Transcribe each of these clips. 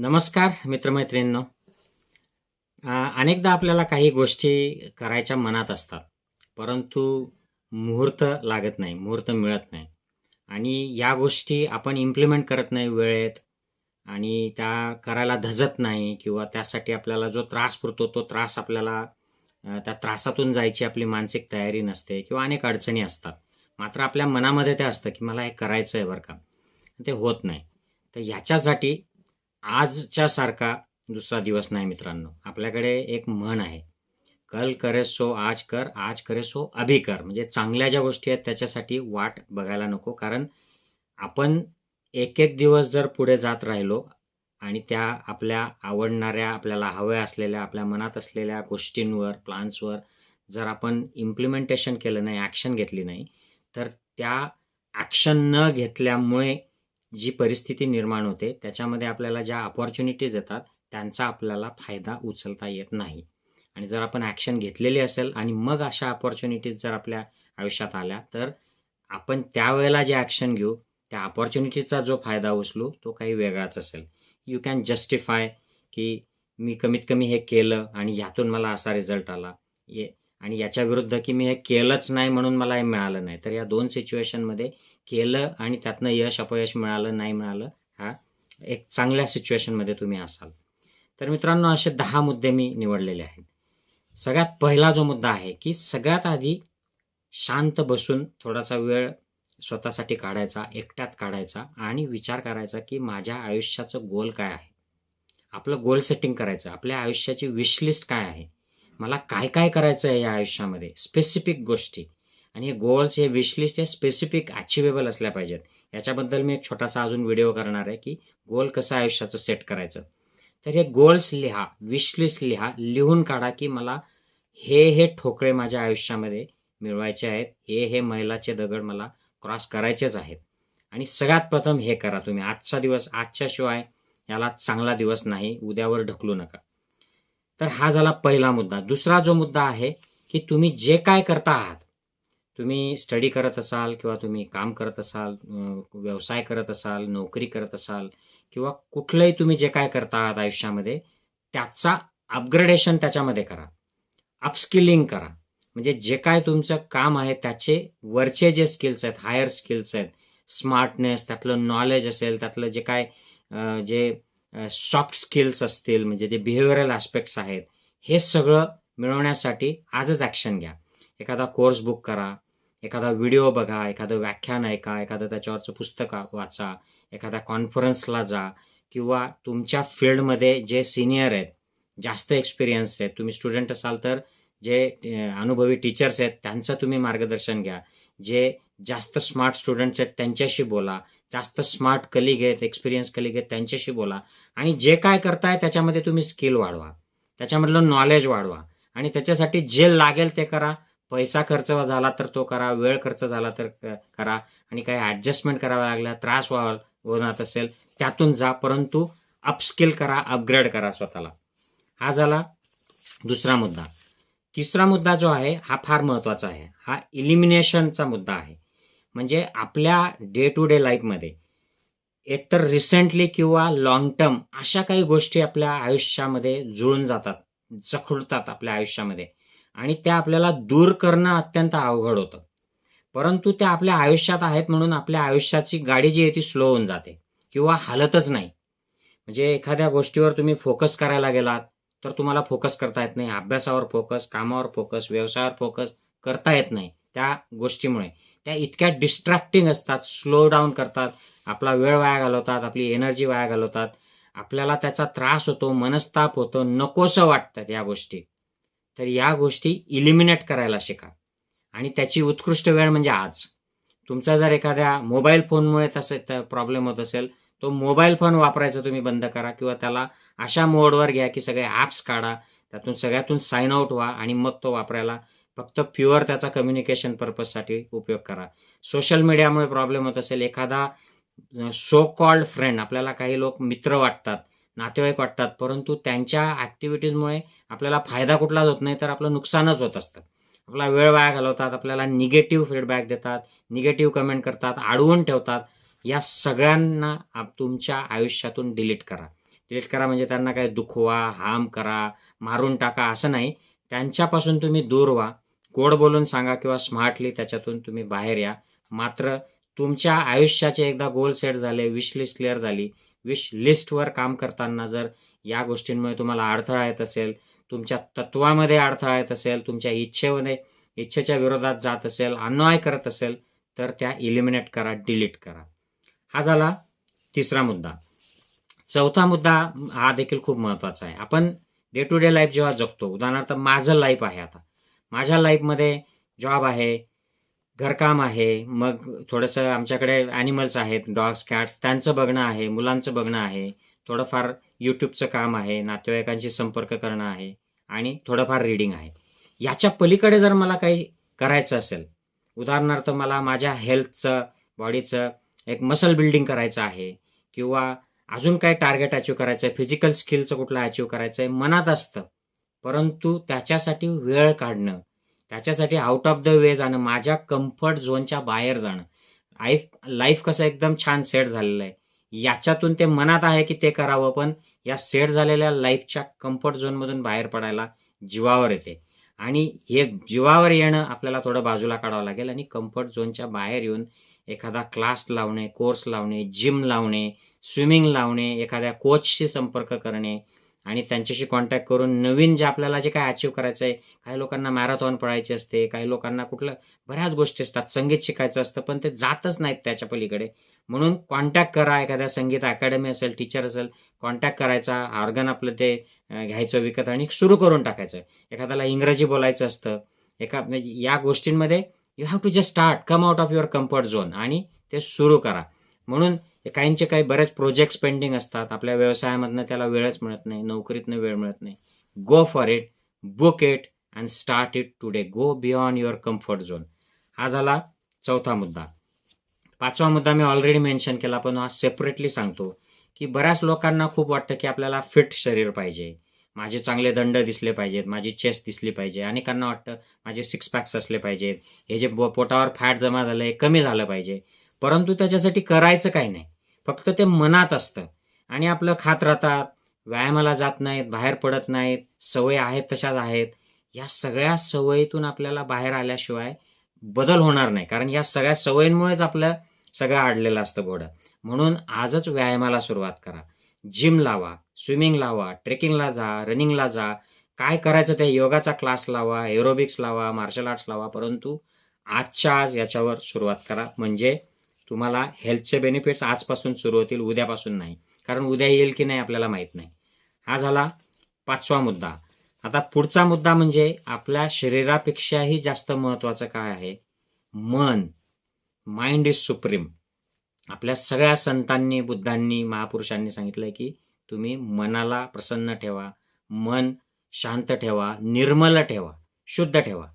नमस्कार मित्रमैत्रिणींनो. अनेकदा आपल्याला काही गोष्टी करायच्या मनात असतात परंतु मुहूर्त लागत नाही मुहूर्त मिळत नाही. आणि या गोष्टी आपण इम्प्लिमेंट करत नाही वेळेत आणि त्या करायला धजत नाही किंवा त्यासाठी आपल्याला जो त्रास पुरतो तो त्रास आपल्याला त्या त्रासातून जायची आपली मानसिक तयारी नसते किंवा अनेक अडचणी असतात. मात्र आपल्या मनामध्ये ते असतं की मला हे करायचं आहे बरं का. ते होत नाही. तर याच्यासाठी आजच्या सारखा दुसरा दिवस नाही मित्रांनो. आपल्याकडे एक म्हण आहे. कल करे सो आज कर आज करे सो अभी कर. म्हणजे चांगल्या ज्या गोष्टी आहेत त्याच्यासाठी वाट बघायला नको. कारण आपण एक एक दिवस जर पुढे जात राहिलो आणि त्या आपल्या आवडणाऱ्या आपल्याला हव्या असलेल्या आपल्या मनात असलेल्या गोष्टींवर प्लान्सवर जर आपण इम्प्लिमेंटेशन केलं नाही ॲक्शन घेतली नाही तर त्या ॲक्शन न घेतल्यामुळे जी परिस्थिती निर्माण होते त्याच्यामध्ये आपल्याला ज्या अपॉर्च्युनिटीज येतात त्यांचा आपल्याला फायदा उचलता येत नाही. आणि जर आपण ॲक्शन घेतलेली असेल आणि मग अशा अपॉर्च्युनिटीज जर आपल्या आयुष्यात आल्या तर आपण त्यावेळेला जे ॲक्शन घेऊ त्या अपॉर्च्युनिटीचा जो फायदा उचलू तो काही वेगळाच असेल. यू कॅन जस्टिफाय की मी कमीत कमी हे केलं आणि ह्यातून मला असा रिझल्ट आला. ये आणि याच्या विरुद्ध की मी हे केलंच नाही म्हणून मला हे मिळालं नाही. तर या दोन सिच्युएशनमध्ये केलं आणि त्यातनं यश अपयश मिळालं नाही मिळालं हा एक चांगल्या सिच्युएशनमध्ये तुम्ही असाल. तर मित्रांनो असे दहा मुद्दे मी निवडलेले आहेत. सगळ्यात पहिला जो मुद्दा आहे की सगळ्यात आधी शांत बसून थोडासा वेळ स्वतःसाठी काढायचा एकट्यात काढायचा आणि विचार करायचा की माझ्या आयुष्याचं गोल काय आहे? आपलं गोल सेटिंग करायचं आपल्या आयुष्याची विशलिस्ट काय आहे? मला काय काय करायचं आहे या आयुष्यामध्ये? स्पेसिफिक गोष्टी. आणि हे गोल्स हे विशलिस्ट हे स्पेसिफिक अचिवेबल असल्या पाहिजेत. याच्याबद्दल मी एक छोटासा अजून व्हिडिओ करणार आहे की गोल कसं आयुष्याचं सेट करायचं. तर हे गोल्स लिहा विशलिस्ट लिहा लिहून काढा की मला हे हे ठोकळे माझ्या आयुष्यामध्ये मिळवायचे आहेत. हे हे मैलाचे दगड मला क्रॉस करायचेच आहेत. आणि सगळ्यात प्रथम हे करा तुम्ही. आजचा दिवस आजच्या शिवाय याला चांगला दिवस नाही. उद्यावर ढकलू नका. तर हा झाला पहिला मुद्दा. दुसरा जो मुद्दा आहे की तुम्ही जे काय करता आहात तुम्ही स्टडी करत असाल किंवा तुम्ही काम करत असाल व्यवसाय करत असाल नोकरी करत असाल किंवा कुठलंही तुम्ही जे काय करता आहात आयुष्यामध्ये त्याचा अपग्रेडेशन त्याच्यामध्ये करा. अपस्किलिंग करा. म्हणजे जे काय तुमचं काम आहे त्याचे वरचे जे स्किल्स आहेत हायर स्किल्स आहेत स्मार्टनेस त्यातलं नॉलेज असेल त्यातलं जे काय जे सॉफ्ट स्किल्स असतील म्हणजे जे बिहेवियरल ॲस्पेक्ट्स आहेत हे सगळं मिळवण्यासाठी आजच ॲक्शन घ्या. एखादा कोर्स बुक करा एखादा व्हिडिओ बघा एखादं व्याख्यान ऐका एखादं त्याच्यावरचं पुस्तक वाचा एखाद्या कॉन्फरन्सला जा किंवा तुमच्या फील्डमध्ये जे सिनियर आहेत जास्त एक्सपिरियन्स आहेत तुम्ही स्टुडंट असाल तर जे अनुभवी टीचर्स आहेत त्यांचं तुम्ही मार्गदर्शन घ्या. जे जास्त स्मार्ट स्टुडंट्स आहेत त्यांच्याशी बोला. जास्त स्मार्ट कलिग आहेत एक्सपिरियन्स कलिग आहेत त्यांच्याशी बोला. आणि जे काय करताय त्याच्यामध्ये तुम्ही स्किल वाढवा. त्याच्यामधलं नॉलेज वाढवा. आणि त्याच्यासाठी जे लागेल ते करा. पैसा खर्च झाला तर तो करा वेळ खर्च झाला तर करा आणि काही ॲडजस्टमेंट करावा लागला त्रास व्हावा होणार असेल त्यातून जा परंतु अपस्किल करा अपग्रेड करा स्वतःला. हा झाला दुसरा मुद्दा. तिसरा मुद्दा जो आहे हा फार महत्त्वाचा आहे. हा इलिमिनेशनचा मुद्दा आहे. म्हणजे आपल्या डे टू डे लाईफमध्ये एकतर रिसेंटली किंवा लॉंग टर्म अशा काही गोष्टी आपल्या आयुष्यामध्ये जुळून जातात जखडतात आपल्या आयुष्यामध्ये. आणि त्या आपल्याला दूर करणं अत्यंत अवघड होतं. परंतु त्या आपल्या आयुष्यात आहेत म्हणून आपल्या आयुष्याची गाडी जी आहे ती स्लो होऊन जाते किंवा हालतच नाही. म्हणजे एखाद्या गोष्टीवर तुम्ही फोकस करायला गेलात तर तुम्हाला फोकस करता येत नाही. अभ्यासावर फोकस कामावर फोकस व्यवसायावर फोकस करता येत नाही त्या गोष्टीमुळे. त्या इतक्या डिस्ट्रॅक्टिंग असतात स्लो डाऊन करतात. आपला वेळ वाया घालवतात आपली एनर्जी वाया घालवतात. आपल्याला त्याचा त्रास होतो मनस्ताप होतो नकोसं वाटतात या गोष्टी. तर या गोष्टी इलिमिनेट करायला शिका. आणि त्याची उत्कृष्ट वेळ म्हणजे आज. तुमचा जर एखाद्या मोबाईल फोनमुळे तसं प्रॉब्लेम होत असेल तो मोबाईल फोन वापरायचा तुम्ही बंद करा किंवा त्याला अशा मोडवर घ्या की सगळे ॲप्स काढा त्यातून सगळ्यातून साईन आउट व्हा आणि मग तो वापरायला फक्त प्युअर त्याचा कम्युनिकेशन पर्पजसाठी उपयोग करा. सोशल मीडियामुळे प्रॉब्लेम होत असेल. एखादा सो कॉल्ड फ्रेंड आपल्याला काही लोक मित्र वाटतात. नातेवाईक वाटतात परंतु त्यांच्या ॲक्टिव्हिटीजमुळे आपल्याला फायदा कुठलाच होत नाही तर आपलं नुकसानच होत असतं. आपला वेळ वाया घालवतात आपल्याला निगेटिव्ह फीडबॅक देतात निगेटिव्ह कमेंट करतात अडवून ठेवतात. या सगळ्यांना आप- तुमच्या आयुष्यातून डिलीट करा. डिलीट करा म्हणजे त्यांना काही दुखवा हाम करा मारून टाका असं नाही. त्यांच्यापासून तुम्ही दूर व्हा. गोड बोलून सांगा किंवा स्मार्टली त्याच्यातून तुम्ही बाहेर या. मात्र तुमच्या आयुष्याचे एकदा गोल सेट झाले विशलिस्ट क्लिअर झाली विश लिस्टवर काम करताना जर या गोष्टींमुळे तुम्हाला अडथळा येत असेल तुमच्या तत्वामध्ये अडथळा येत असेल तुमच्या इच्छेमध्ये इच्छेच्या विरोधात जात असेल अन्याय करत असेल तर त्या इलिमिनेट करा डिलीट करा. हा झाला तिसरा मुद्दा. चौथा मुद्दा हा देखील खूप महत्त्वाचा आहे. आपण डे टू डे लाईफ जेव्हा जगतो उदाहरणार्थ माझं लाईफ आहे आता. माझ्या लाईफमध्ये जॉब आहे घरकाम आहे मग थोडंसं आमच्याकडे ॲनिमल्स आहेत डॉग्स कॅट्स त्यांचं बघणं आहे मुलांचं बघणं आहे थोडंफार यूट्यूबचं काम आहे नातेवाईकांशी संपर्क करणं आहे आणि थोडंफार रीडिंग आहे. याच्या पलीकडे जर मला काही करायचं असेल उदाहरणार्थ मला माझ्या हेल्थचं बॉडीचं एक मसल बिल्डिंग करायचं आहे किंवा अजून काय टार्गेट अचीव करायचं आहे फिजिकल स्किलचं कुठलं अचीव करायचं आहे मनात असतं. परंतु त्याच्यासाठी वेळ काढणं त्याच्यासाठी आउट ऑफ द वे जाणं माझ्या कम्फर्ट झोनच्या बाहेर जाणं. लाईफ लाईफ कसं एकदम छान सेट झालेलं आहे. याच्यातून ते मनात आहे की ते करावं पण या सेट झालेल्या लाईफच्या कम्फर्ट झोनमधून बाहेर पडायला जीवावर येते. आणि हे जीवावर येणं आपल्याला थोडं बाजूला काढावं लागेल आणि कम्फर्ट झोनच्या बाहेर येऊन एखादा क्लास लावणे कोर्स लावणे जिम लावणे स्विमिंग लावणे एखाद्या कोचशी संपर्क करणे आणि त्यांच्याशी कॉन्टॅक्ट करून नवीन जे आपल्याला जे काय अचीव करायचं आहे काही लोकांना मॅरेथॉन पळायचे असते काही लोकांना कुठलं बऱ्याच गोष्टी असतात. संगीत शिकायचं असतं पण ते जातच नाहीत त्याच्या पलीकडे. म्हणून कॉन्टॅक्ट करा. एखाद्या संगीत अकॅडमी असेल टीचर असेल कॉन्टॅक्ट करायचा. ऑर्गन आपलं ते घ्यायचं विकत आणि सुरू करून टाकायचं. एखाद्याला इंग्रजी बोलायचं असतं. एका म्हणजे या गोष्टींमध्ये you have to just start come out of your comfort zone आणि ते सुरू करा. म्हणून काहींचे काही बरेच प्रोजेक्ट पेंडिंग असतात. आपल्या व्यवसायामधनं त्याला वेळच मिळत नाही नोकरीतनं वेळ मिळत नाही. Go for it book it and start it today go beyond your comfort zone हा झाला चौथा मुद्दा. पाचवा मुद्दा मी ऑलरेडी मेन्शन केला पण हा सेपरेटली सांगतो की बऱ्याच लोकांना खूप वाटतं की आपल्याला फिट शरीर पाहिजे. माझे चांगले दंड दिसले पाहिजेत माझी चेस्ट दिसली पाहिजे. अनेकांना वाटतं माझे सिक्स पॅक्स असले पाहिजेत. हे जे पोटावर फॅट जमा झालं आहे कमी झालं पाहिजे. परंतु त्याच्यासाठी करायचं काही नाही. फक्त ते मनात असतं. आणि आपलं खात राहतात व्यायामाला जात नाहीत बाहेर पडत नाहीत सवय आहेत तशाच आहेत. या सगळ्या सवयीतून आपल्याला बाहेर आल्याशिवाय बदल होणार नाही. कारण या सगळ्या सवयींमुळेच आपलं सगळं अडलेलं असतं घोडं म्हणून आजच व्यायामाला सुरुवात करा. जिम लावा स्विमिंग लावा ट्रेकिंगला जा रनिंगला जा. काय करायचं ते योगाचा क्लास लावा एरोबिक्स लावा मार्शल आर्ट्स लावा परंतु आजच्या आज याच्यावर सुरुवात करा. म्हणजे तुम्हाला हेल्थचे बेनिफिट्स आजपासून सुरू होतील उद्यापासून नाही. कारण उद्या येईल की नाही आपल्याला माहीत नाही. हा झाला पाचवा मुद्दा. आता पुढचा मुद्दा म्हणजे आपल्या शरीरापेक्षाही जास्त महत्त्वाचं काय आहे? मन. माइंड इज सुप्रीम आपल्या सगळ्या संतांनी बुद्धांनी महापुरुषांनी सांगितलंय की तुम्ही मनाला प्रसन्न ठेवा मन शांत ठेवा निर्मल ठेवा शुद्ध ठेवा.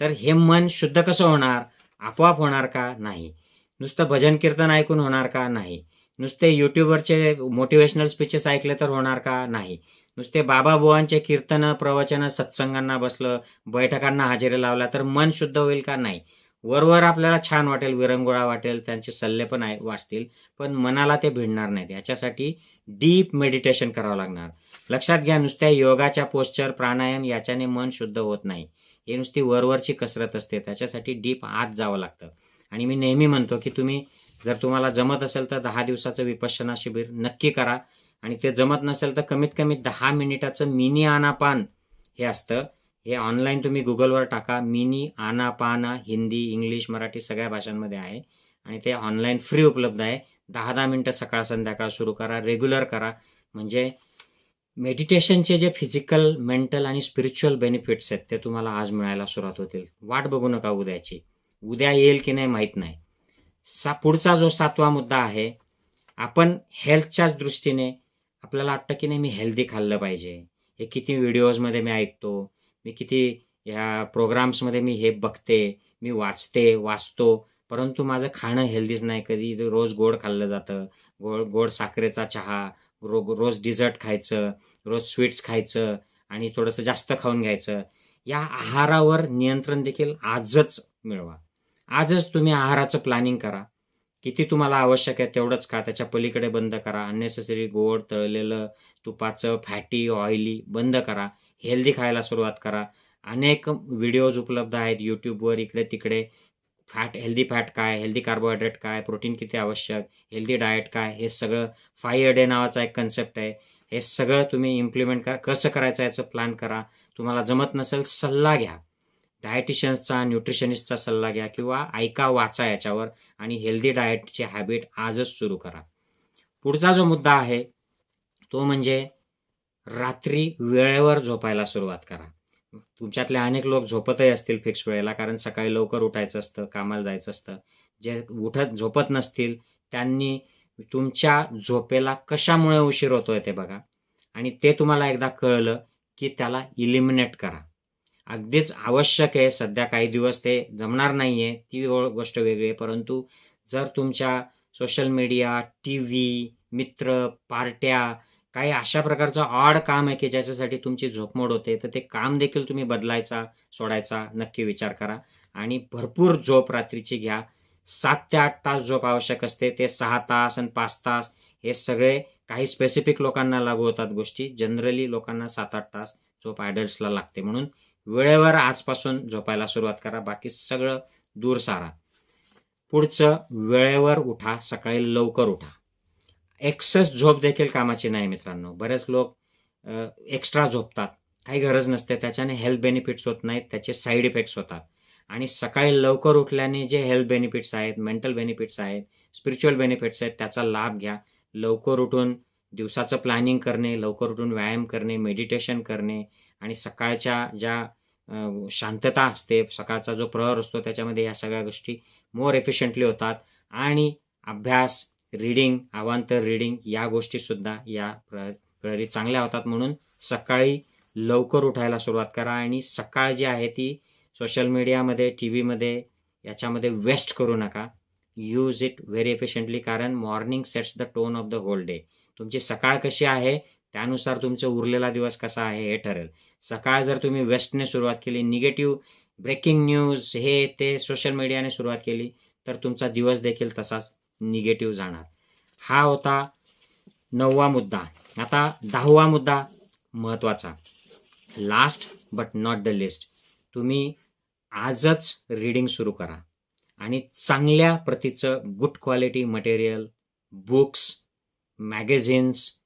तर हे मन शुद्ध कसं होणार? आपोआप होणार का? नाही. नुसतं भजन कीर्तन ऐकून होणार का? नाही. नुसते युट्यूबवरचे मोटिवेशनल स्पीचेस ऐकले तर होणार का? नाही. नुसते बाबा बुवांचे कीर्तन प्रवचनं सत्संगांना बसलं बैठकांना हजेरी लावला तर मन शुद्ध होईल का? नाही. वरवर आपल्याला छान वाटेल विरंगुळा वाटेल त्यांचे सल्ले पण आहे वाचतील पण मनाला ते भिडणार नाहीत. याच्यासाठी डीप मेडिटेशन करावं लागणार. लक्षात घ्या नुसत्या योगाच्या पोस्चर प्राणायाम याच्याने मन शुद्ध होत नाही. हे नुसती वरवरची कसरत असते त्याच्यासाठी डीप आत जावं लागतं. आणि मी नेहमी म्हणतो की तुम्ही जर तुम्हाला जमत असेल तर दहा दिवसाचं विपश्यना शिबिर नक्की करा. आणि ते जमत नसेल तर कमीत कमी दहा मिनिटाचं मिनी आनापान हे असतं. हे ऑनलाईन तुम्ही गुगलवर टाका. मिनी आनापाना हिंदी इंग्लिश मराठी सगळ्या भाषांमध्ये आहे. आणि ते ऑनलाईन फ्री उपलब्ध आहे. दहा दहा मिनटं सकाळ संध्याकाळ सुरू करा. रेग्युलर करा. म्हणजे मेडिटेशनचे जे फिजिकल मेंटल आणि स्पिरिच्युअल बेनिफिट्स आहेत ते तुम्हाला आज मिळायला सुरुवात होतील. वाट बघू नका उद्याची. उद्या येईल की नाही माहीत नाही. सा पुढचा जो सातवा मुद्दा आहे आपण हेल्थच्याच दृष्टीने आपल्याला वाटतं की नाही मी हेल्दी खाल्लं पाहिजे. हे किती व्हिडिओजमध्ये मी ऐकतो मी किती ह्या प्रोग्राम्समध्ये मी हे बघते मी वाचते वाचतो. परंतु माझं खाणं हेल्दीच नाही कधी रोज गोड खाल्लं जातं. गोड गोड साखरेचा चहा रो रोज डिझर्ट खायचं रोज स्वीट्स खायचं आणि थोडंसं जास्त खाऊन घ्यायचं. या आहारावर नियंत्रण देखील आजच मिळवा. आजच तुम्ही आहाराचं प्लॅनिंग करा. किती तुम्हाला आवश्यक आहे तेवढंच खा त्याच्या पलीकडे बंद करा. अननेसेसरी गोड तळलेलं तुपाचं फॅटी ऑइली बंद करा. हेल्दी खायला सुरुवात करा. अनेक व्हिडिओज उपलब्ध आहेत यूट्यूबवर इकडे तिकडे. फॅट हेल्दी फॅट काय हेल्दी कार्बोहायड्रेट काय प्रोटीन किती आवश्यक हेल्दी डाएट काय हे सगळं फाय अ डे नावाचा एक कन्सेप्ट आहे. हे सगळं तुम्ही इम्प्लिमेंट करा. कसं करायचं याचं प्लॅन करा. तुम्हाला जमत नसेल सल्ला घ्या. डायटिशियन्सचा न्यूट्रिशनिस्टचा सल्ला घ्या किंवा ऐका वाचा याच्यावर आणि हेल्दी डाएटची हॅबिट आजच सुरू करा. पुढचा जो मुद्दा आहे तो म्हणजे रात्री वेळेवर झोपायला सुरुवात करा. तुमच्यातले अनेक लोक झोपतही असतील फिक्स वेळेला कारण सकाळी लवकर उठायचं असतं कामाला जायचं असतं. जे उठत झोपत नसतील त्यांनी तुमच्या झोपेला कशामुळे उशीर होतोय ते बघा. आणि ते तुम्हाला एकदा कळलं की त्याला इलिमिनेट करा. अगदीच आवश्यक आहे. सध्या काही दिवस ते जमणार नाही आहे ती गोष्ट वेगळी आहे. परंतु जर तुमच्या सोशल मीडिया टी व्ही मित्र पार्ट्या काही अशा प्रकारचं ऑड काम आहे की ज्याच्यासाठी तुमची झोपमोड होते तर ते काम देखील तुम्ही बदलायचा सोडायचा नक्की विचार करा. आणि भरपूर झोप रात्रीची घ्या. सात ते आठ तास झोप आवश्यक असते. ते सहा तास आणि पाच तास हे सगळे काही स्पेसिफिक लोकांना लागू होतात गोष्टी. जनरली लोकांना सात आठ तास झोप ॲडल्ट्सला लागते. म्हणून वेळेवर आजपासून झोपायला सुरुवात करा. बाकी सगळं दूर सारा. पुढचं वेळेवर उठा. सकाळी लवकर उठा. एक्सेस झोप देखील कामाची नाही मित्रांनो. बरेच लोक एक्स्ट्रा झोपतात. काही गरज नसते. त्याच्याने हेल्थ बेनिफिट्स होत नाहीत. त्याचे साईड इफेक्ट्स होतात. आणि सकाळी लवकर उठल्याने जे हेल्थ बेनिफिट्स आहेत मेंटल बेनिफिट्स आहेत स्पिरिच्युअल बेनिफिट्स आहेत त्याचा लाभ घ्या. लवकर उठून दिवसाचं प्लॅनिंग करणे लवकर उठून व्यायाम करणे मेडिटेशन करणे आणि सकाळच्या ज्या शांतता असते. सकाळचा जो प्रहर असतो त्याच्यामध्ये ह्या सगळ्या गोष्टी मोर एफिशियंटली होतात. आणि अभ्यास रीडिंग अवांतर रीडिंग या गोष्टीसुद्धा या प्र प्रहरी चांगल्या होतात. म्हणून सकाळी लवकर उठायला सुरुवात करा आणि सकाळ जी आहे ती सोशल मीडियामध्ये टी व्हीमध्ये याच्यामध्ये वेस्ट करू नका. यूज इट व्हेरी एफिशियंटली कारण morning sets the tone of the whole day तुमची सकाळ कशी आहे त्यानुसार तुमचा उरलेला दिवस कसा आहे हे ठरेल. सकाळ जर तुम्ही वेस्टने सुरुवात केली निगेटिव्ह ब्रेकिंग न्यूज हे ते सोशल मीडियाने सुरुवात केली तर तुमचा दिवस देखील तसाच निगेटिव्ह जाणार. हा होता नववा मुद्दा. आता दहावा मुद्दा महत्त्वाचा. Last but not the list तुम्ही आजच रीडिंग सुरू करा आणि चांगल्या प्रतीचं good quality material books magazines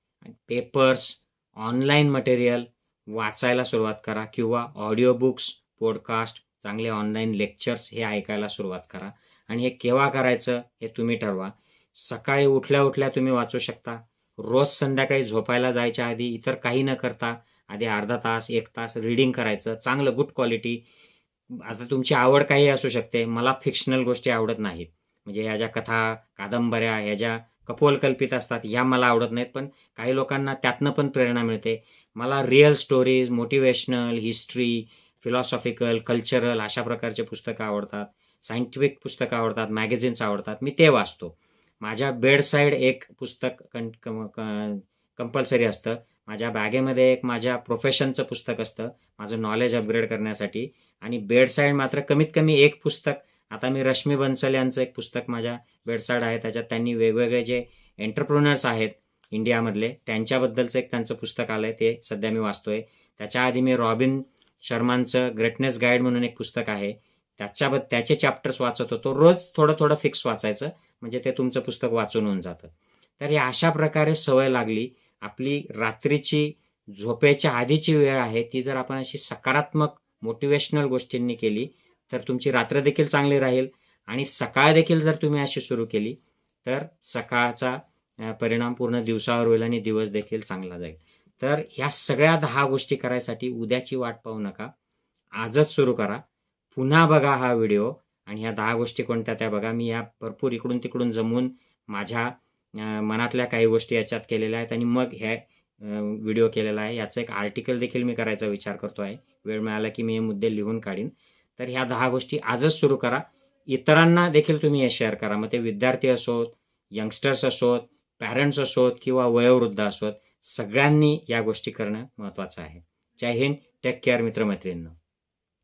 papers online material वाचायला सुरुवात करा किंवा ऑडिओ बुक्स पॉडकास्ट चांगले ऑनलाईन लेक्चर्स हे ऐकायला सुरुवात करा. आणि हे केव्हा करायचं हे तुम्ही ठरवा. सकाळी उठल्या उठल्या तुम्ही वाचू शकता. रोज संध्याकाळी झोपायला जायच्या आधी इतर काही न करता आधी अर्धा तास एक तास रीडिंग करायचं. चांगलं गुड क्वालिटी आता तुमची आवड काही असू शकते. मला फिक्शनल गोष्टी आवडत नाहीत. म्हणजे ह्या ज्या कथा कादंबऱ्या ह्या ज्या कपोलकल्पित असतात ह्या मला आवडत नाहीत पण काही लोकांना त्यातनं पण प्रेरणा मिळते. मला real stories motivational history philosophical cultural अशा प्रकारचे पुस्तकं आवडतात. सायंटिफिक पुस्तकं आवडतात मॅगझिन्स आवडतात. मी ते वाचतो. माझ्या बेडसाईड एक पुस्तक कं कंपल्सरी असतं. माझ्या बॅगेमध्ये एक माझ्या प्रोफेशनचं पुस्तक असतं माझं नॉलेज अपग्रेड करण्यासाठी. आणि बेडसाईड मात्र कमीत कमी एक पुस्तक आता मी रश्मी बन्सल यांचं एक पुस्तक माझ्या बेडसाईड आहे. त्याच्यात त्यांनी वेगवेगळे जे एंटरप्रोनर्स आहेत इंडियामधले त्यांच्याबद्दलचं एक त्यांचं पुस्तक आलं आहे ते सध्या मी वाचतोय. त्याच्या आधी मी रॉबिन शर्मांचं ग्रेटनेस गाईड म्हणून एक पुस्तक आहे. त्याच्याबद्द त्याचे चॅप्टर्स वाचत होतो. रोज थोडं थोडं फिक्स वाचायचं म्हणजे ते तुमचं पुस्तक वाचून होऊन जातं. तर हे अशा प्रकारे सवय लागली. आपली रात्रीची झोपेच्या आधीची वेळ आहे. ती जर आपण अशी सकारात्मक मोटिवेशनल गोष्टींनी केली तर तुमची रात्र देखील चांगली राहील आणि सकाळ देखील जर तुम्ही अशी सुरू केली तर सकाळचा परिणाम पूर्ण दिवसावर होईल आणि दिवस देखील चांगला जाईल. तर ह्या सगळ्या दहा गोष्टी करायसाठी उद्याची वाट पाहू नका. आजच सुरू करा. पुन्हा बघा हा व्हिडिओ आणि ह्या दहा गोष्टी कोणत्या त्या बघा. मी या भरपूर इकडून तिकडून जमून माझ्या मनातल्या काही गोष्टी याच्यात केलेल्या आहेत आणि मग ह्या व्हिडिओ केलेला आहे. याचं एक आर्टिकल देखील मी करायचा विचार करतो आहे वेळ मिळाला की मी हे मुद्दे लिहून काढीन. तर ह्या दहा गोष्टी आजच सुरू करा. इतरांना देखील तुम्ही हे शेअर करा. मग ते विद्यार्थी असोत यंगस्टर्स असोत पॅरेंट्स असोत किंवा वयोवृद्ध असोत सगळ्यांनी या गोष्टी करणं महत्त्वाचं आहे. जय हिंद. टेक केअर मित्रमैत्रिणींना.